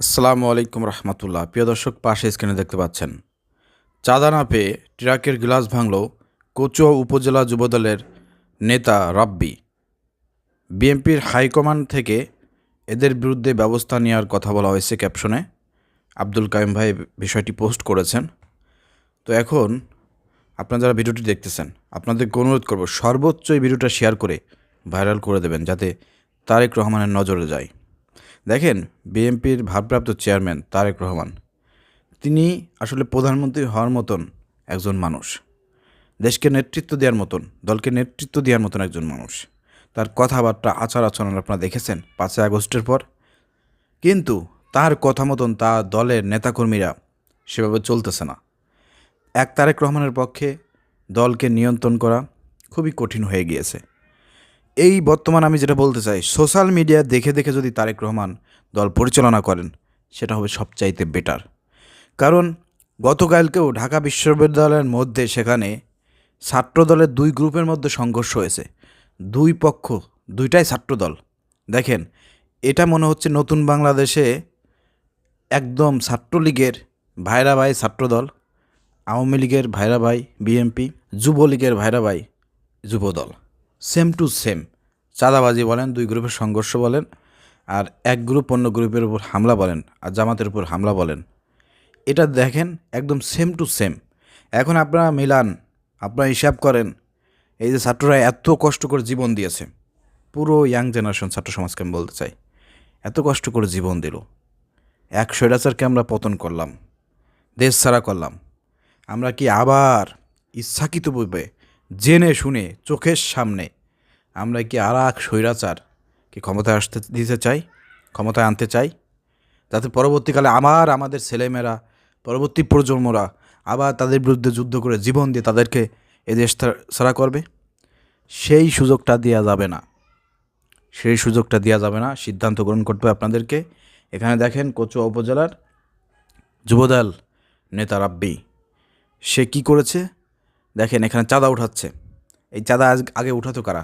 আসসালামু আলাইকুম রহমতুল্লাহ। প্রিয় দর্শক, পাশে স্ক্রিনে দেখতে পাচ্ছেন। চাঁদা না পেয়ে ট্রাকের গ্লাস ভাঙল কচুয়া উপজেলা যুবদলের নেতা রাব্বি। বিএনপির হাইকমান্ড থেকে এদের বিরুদ্ধে ব্যবস্থা নেওয়ার কথা বলা হয়েছে ক্যাপশনে। আব্দুল কাইম ভাই বিষয়টি পোস্ট করেছেন। তো এখন আপনারা যারা ভিডিওটি দেখতেছেন, আপনাদেরকে অনুরোধ করব সর্বোচ্চ এই ভিডিওটা শেয়ার করে ভাইরাল করে দেবেন, যাতে তারেক রহমানের নজরে যায়। দেখেন, বিএনপির ভারপ্রাপ্ত চেয়ারম্যান তারেক রহমান। তিনি আসলে প্রধানমন্ত্রী হওয়ার মতন একজন মানুষ। দেশকে নেতৃত্ব দেওয়ার মতন, দলকে নেতৃত্ব দেওয়ার মতন একজন মানুষ। তার কথাবার্তা, আচার আচরণ আপনারা দেখেছেন পাঁচই আগস্টের পর। কিন্তু তার কথা মতন তার দলের নেতাকর্মীরা সেভাবে চলতেছে না। এক তারেক রহমানের পক্ষে দলকে নিয়ন্ত্রণ করা খুবই কঠিন হয়ে গিয়েছে। এই বর্তমান আমি যেটা বলতে চাই, সোশ্যাল মিডিয়া দেখে দেখে যদি তারেক রহমান দল পরিচালনা করেন, সেটা হবে সবচাইতে বেটার। কারণ গতকালকেও ঢাকা বিশ্ববিদ্যালয়ের মধ্যে সেখানে ছাত্রদলের দুই গ্রুপের মধ্যে সংঘর্ষ হয়েছে। দুই পক্ষ, দুইটাই ছাত্রদল দেখেন, এটা মনে হচ্ছে নতুন বাংলাদেশে একদম ছাত্রলীগের ভাইরা ভাই ছাত্রদল আওয়ামী লীগের ভাইরা ভাই বিএমপি যুবলীগের ভাইরা ভাই যুবদল সেম টু সেম। চাঁদাবাজি বলেন, দুই গ্রুপের সংঘর্ষ বলেন, আর এক গ্রুপ অন্য গ্রুপের উপর হামলা বলেন, আর জামাতের উপর হামলা বলেন। এটা দেখেন একদম সেম টু সেম এখন আপনারা মিলান, আপনারা হিসাব করেন, এই যে ছাত্ররা এত কষ্ট করে জীবন দিয়েছে, পুরো ইয়াং জেনারেশন ছাত্র সমাজকে আমি বলতে চাই, এত কষ্ট করে জীবন দিল। এক স্বৈরাচারকে আমরা পতন করলাম, দেশ ছাড়া করলাম। আমরা কি আবার ইচ্ছাকৃতভাবে জেনে শুনে চোখের সামনে আমরা কি আর এক স্বৈরাচার কি ক্ষমতায় আসতে দিতে চাই? ক্ষমতায় আনতে চাই? যাতে পরবর্তীকালে আবার আমাদের ছেলেমেয়েরা, পরবর্তী প্রজন্মরা আবার তাদের বিরুদ্ধে যুদ্ধ করে জীবন দিয়ে তাদেরকে এ দেশ ছাড়া করবে? সেই সুযোগটা দেওয়া যাবে না। সেই সুযোগটা দেওয়া যাবে না। সিদ্ধান্ত গ্রহণ করতে হবে আপনাদেরকে। এখানে দেখেন কচুয়া উপজেলার যুবদল নেতা রাব্বি। সে কি করেছে? দেখেন এখানে চাঁদা উঠাচ্ছে। এই চাঁদা আজ আগে উঠাতো কারা?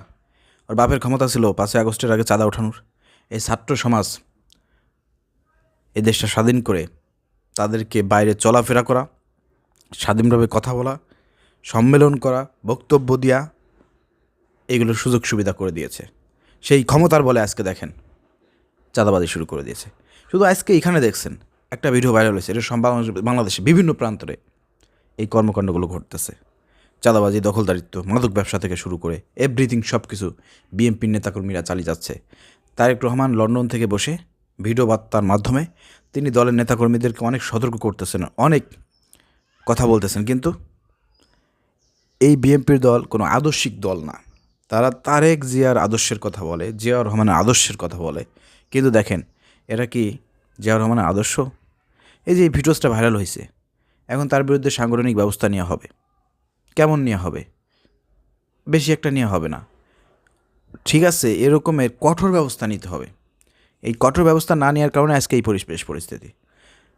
ওর বাপের ক্ষমতা ছিল পাঁচই আগস্টের আগে চাঁদা ওঠানোর। এই ছাত্র সমাজ, এই দেশটা স্বাধীন করে তাদেরকে বাইরে চলাফেরা করা, স্বাধীনভাবে কথা বলা, সম্মেলন করা, বক্তব্য দেওয়া এগুলোর সুযোগ সুবিধা করে দিয়েছে। সেই ক্ষমতার বলে আজকে দেখেন চাঁদাবাজি শুরু করে দিয়েছে। শুধু আজকে এখানে দেখছেন, একটা ভিডিও ভাইরাল হয়েছে, এটা বাংলাদেশে বিভিন্ন প্রান্তরে এই কর্মকাণ্ডগুলো ঘটতেছে। চাঁদাবাজি, দখলদারিত্ব, মাদক ব্যবসা থেকে শুরু করে এভরিথিং সব কিছু বিএনপির নেতাকর্মীরা চালিয়ে যাচ্ছে। তারেক রহমান লন্ডন থেকে বসে ভিডিও বার্তার মাধ্যমে তিনি দলের নেতাকর্মীদেরকে অনেক সতর্ক করতেছেন, অনেক কথা বলতেছেন, কিন্তু এই বিএনপির দল কোনো আদর্শিক দল না। তারা তারেক জিয়ার আদর্শের কথা বলে, জিয়াউর রহমানের আদর্শের কথা বলে। কিন্তু দেখেন এটা কি জিয়াউর রহমানের আদর্শ? এই যে ভিডিওসটা ভাইরাল হয়েছে এখন তার বিরুদ্ধে সাংগঠনিক ব্যবস্থা নেওয়া হবে। কেমন নেওয়া হবে? বেশি একটা নেওয়া হবে না। ঠিক আছে, এরকমের কঠোর ব্যবস্থা নিতে হবে। এই কঠোর ব্যবস্থা না নেওয়ার কারণে আজকে এই পরিবেশ পরিস্থিতি।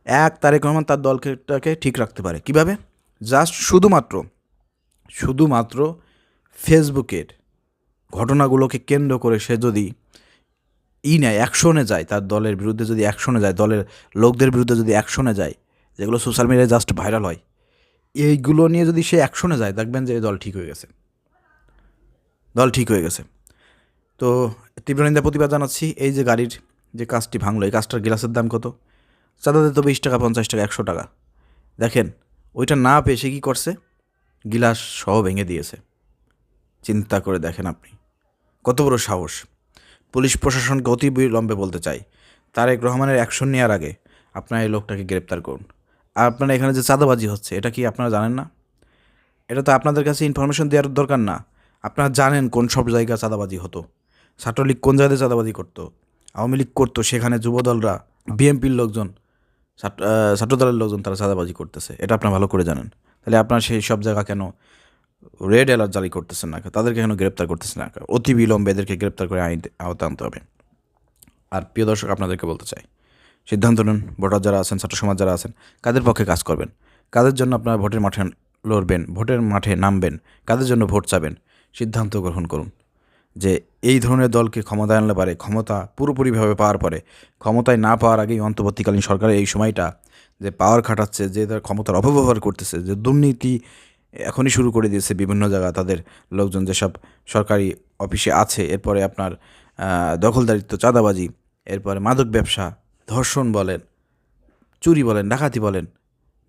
এক তারেক রহমান তার দলটাকে ঠিক রাখতে পারে। কীভাবে? জাস্ট শুধুমাত্র শুধুমাত্র ফেসবুকের ঘটনাগুলোকে কেন্দ্র করে সে যদি ই নেয়, অ্যাকশনে যায় তার দলের বিরুদ্ধে যদি অ্যাকশনে যায়, দলের লোকদের বিরুদ্ধে যদি অ্যাকশনে যায়, যেগুলো সোশ্যাল মিডিয়ায় জাস্ট ভাইরাল হয় এইগুলো নিয়ে যদি সে অ্যাকশনে যায়, দেখবেন যে দল ঠিক হয়ে গেছে। দল ঠিক হয়ে গেছে। তো তীব্র নিন্দা প্রতিবাদ জানাচ্ছি। এই যে গাড়ির যে কাজটি ভাঙলো, এই কাজটার গ্লাসের দাম কত? চাঁদাতে তো বিশ টাকা, পঞ্চাশ টাকা, একশো টাকা। দেখেন, ওইটা না পেয়ে সে কী করছে? গিলাস সহ ভেঙে দিয়েছে। চিন্তা করে দেখেন আপনি। কত বড় সাহস। পুলিশ প্রশাসনকে অতি বিলম্বে বলতে চাই। তারেক রহমানের অ্যাকশন নেওয়ার আগে আপনার এই লোকটাকে গ্রেপ্তার করুন। আপনারা এখানে যে চাঁদাবাজি হচ্ছে, এটা কি আপনারা জানেন না? এটা তো আপনাদের কাছে ইনফরমেশন দেওয়ার দরকার না। আপনারা জানেন কোন সব জায়গায় চাঁদাবাজি হতো, ছাত্রলীগ কোন জায়গায় চাঁদাবাজি করতো, আওয়ামী লীগ করতো, সেখানে যুবদলরা, বিএনপির লোকজন ছাত্র ছাত্রদলের লোকজন তারা চাঁদাবাজি করতেছে, এটা আপনারা ভালো করে জানেন। তাহলে আপনারা সেই সব জায়গা কেন রেড অ্যালার্ট জারি করতেছেন না? তাদেরকে কেন গ্রেপ্তার করতেছেন না? অতি বিলম্বে এদেরকে গ্রেপ্তার করে আইন আওতা আনতে হবে। আর প্রিয় দর্শক, আপনাদেরকে বলতে চাই সিদ্ধান্ত নিন, ভোটার যারা আছেন, ছাত্র সমাজ যারা আছেন, কাদের পক্ষে কাজ করবেন? কাদের জন্য আপনারা ভোটের মাঠে লড়বেন, ভোটের মাঠে নামবেন? কাদের জন্য ভোট চাবেন? সিদ্ধান্ত গ্রহণ করুন। যে এই ধরনের দলকে ক্ষমতায় আনলে পারে, ক্ষমতা পুরোপুরিভাবে পাওয়ার পরে, ক্ষমতায় না পাওয়ার আগেই অন্তর্বর্তীকালীন সরকারের এই সময়টা যে পাওয়ার খাটাচ্ছে, যে তার ক্ষমতার অপব্যবহার করতেছে, যে দুর্নীতি এখনই শুরু করে দিয়েছে বিভিন্ন জায়গা তাদের লোকজন, যেসব সরকারি অফিসে আছে, এরপরে আপনার দখলদারিত্ব, চাঁদাবাজি, এরপরে মাদক ব্যবসা ধর্ষণ বলেন, চুরি বলেন, ডাকাতি বলেন,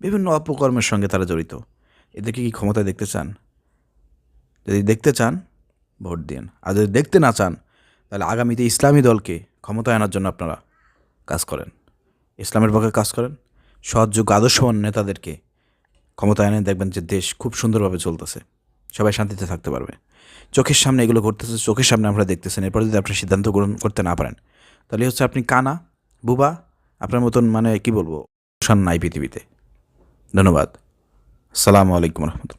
বিভিন্ন অপকর্মের সঙ্গে তারা জড়িত। এদেরকে কি ক্ষমতায় দেখতে চান? যদি দেখতে চান, ভোট দিন। আর যদি দেখতে না চান, তাহলে আগামীতে ইসলামী দলকে ক্ষমতায় আনার জন্য আপনারা কাজ করেন। ইসলামের পক্ষে কাজ করেন। সৎযোগ্য আদর্শবান নেতাদেরকে ক্ষমতায় এনে দেখবেন যে দেশ খুব সুন্দরভাবে চলতেছে। সবাই শান্তিতে থাকতে পারবে। চোখের সামনে এগুলো ঘটতেছে, চোখের সামনে আমরা দেখতেছেন। এরপরে যদি আপনি সিদ্ধান্ত গ্রহণ করতে না পারেন, তাহলে হচ্ছে আপনি কানা বুবা আপনার মতন মানে কি বলব? নাই পৃথিবীতে। ধন্যবাদ। সালামু আলাইকুম রহমতুল্লাহ।